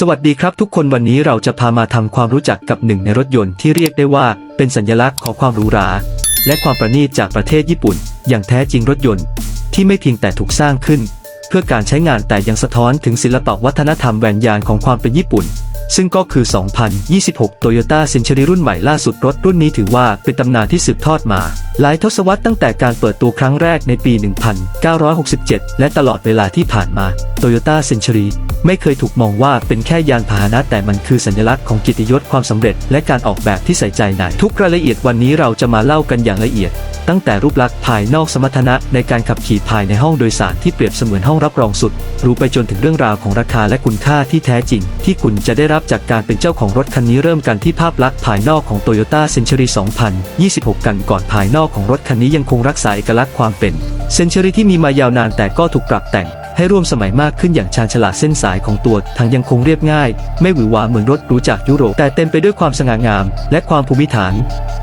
สวัสดีครับทุกคนวันนี้เราจะพามาทำความรู้จักกับหนึ่งในรถยนต์ที่เรียกได้ว่าเป็นสัญลักษณ์ของความหรูหรา และความประณีตจากประเทศญี่ปุ่น อย่างแท้จริงรถยนต์ ที่ไม่เพียงแต่ถูกสร้างขึ้น เพื่อการใช้งานแต่ยังสะท้อนถึงศิลปวัฒนธรรมแหวนยานของความเป็นญี่ปุ่น ซึ่งก็คือ 2026 Toyota Century รุ่นใหม่ล่าสุดรถรุ่นนี้ถือว่าเป็นตำนานที่สืบทอดมา หลายทศวรรษตั้งแต่การเปิดตัวครั้งแรกในปี 1967 และตลอดเวลาที่ผ่านมา Toyota Century ไม่เคยถูกมองว่าเป็นแค่ยานพาหนะแต่มันคือสัญลักษณ์ของกิตยศความสำเร็จ และการออกแบบที่ใส่ใจในทุกรายละเอียดวันนี้เราจะมาเล่ากันอย่างละเอียด ตั้งแต่รูปลักษณ์ภายนอกสมรรถนะในการขับขี่ภายในห้องโดยสารที่เปรียบเสมือนห้องรับรองสุด รู้ไปจนถึงเรื่องราวของราคาและคุณค่าที่แท้จริง ที่คุณจะได้รับจากการเป็นเจ้าของรถคันนี้เริ่มกันที่ภาพลักษณ์ภายนอกของ Toyota Century 2026 กันก่อนภายนอกของรถคันนี้ยังคงรักษาเอกลักษณ์ความเป็น Century ที่มีมายาวนานแต่ก็ถูกปรับแต่ง ให้ร่วมสมัยมากขึ้นอย่างชาญฉลาดเส้นสายของตัวทางยังคงเรียบง่าย ไม่หวือหวาเหมือนรถหรูจากยุโรปแต่เต็มไปด้วยความสง่างาม และความภูมิฐาน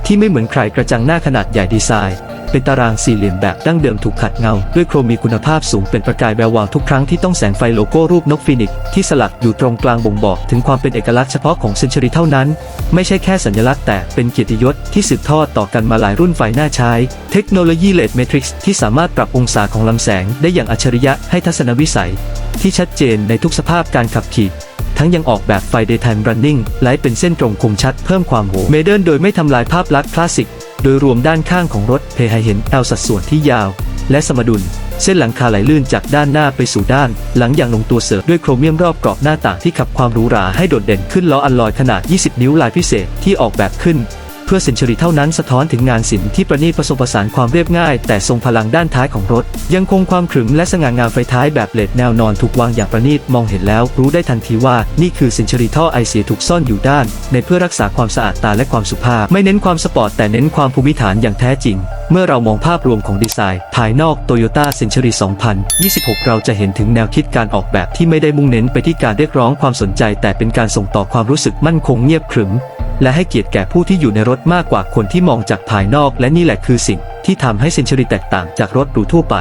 ที่ไม่เหมือนใครกระจังหน้าขนาดใหญ่ดีไซน์ เป็นตารางสี่เหลี่ยมแบบดั้งเดิมถูกขัดเงา ด้วยโครมีคุณภาพสูงเป็นประกายแวววาวทุกครั้งที่ต้องแสงไฟโลโก้รูปนกฟีนิกซ์ที่สลักอยู่ตรงกลางบ่งบอกถึงความเป็นเอกลักษณ์เฉพาะของเซนช u รีเท่านั้น ไม่ใช่แค่สัญลักษณ์แต่เป็นเกียรติยศที่สืบทอดต่อกันมาหลายรุ่นไฟหน้าใช้ เทคโนโลยีเลดเมทริกซ์ที่สามารถปรับองศาของลำแสง ได้อย่างอัจฉริยะให้ทัศนวิสัย ที่ชัดเจนในทุกสภาพการขับขี่ทั้งยังออกแบบไฟ daytime running ไลท์เป็นเส้นตรงคมชัดเพิ่มความโหเมเดิร์นโดยไม่ทำลายภาพลักษณ์คลาสสิก โดยรวมด้านข้างของรถเพให้เห็นแอลสัดส่วนที่ยาว และสมดุล เส้นหลังคาไหลลื่นจากด้านหน้าไปสู่ด้าน หลังอย่างลงตัวเสริมด้วยโครเมียมรอบกรอบหน้าต่างที่ขับความหรูหราให้โดดเด่นขึ้นล้ออัลลอยขนาด 20 นิ้วลายพิเศษที่ออกแบบขึ้น เพื่อเซนชรีเท่านั้นสะท้อนถึงงานศิลป์ที่ประณีตผสมผสานความเรียบง่าย แต่ทรงพลังด้านท้ายของรถ ยังคงความขรึมและสง่างามไฟท้ายแบบเลดแนวนอนถูกวางอย่างประณีตมองเห็นแล้ว รู้ได้ทันทีว่านี่คือเซนชรีท่อไอเสียถูกซ่อนอยู่ด้าน ในเพื่อรักษาความสะอาดตาและความสุภาพ ไม่เน้นความสปอร์ตแต่เน้นความภูมิฐานอย่างแท้จริง เมื่อเรามองภาพรวมของดีไซน์ ภายนอก Toyota Century 2026 เราจะเห็นถึงแนวคิดการออกแบบที่ไม่ได้มุ่งเน้นไปที่การเรียกร้องความสนใจ แต่เป็นการส่งต่อความรู้สึกมั่นคงเงียบขรึม และให้เกียรติแก่ผู้ที่อยู่ในรถมากกว่าคนที่มองจากภายนอก และนี่แหละคือสิ่งที่ทำให้เซนช u รีแตกต่างจากรถหรูทั่วไป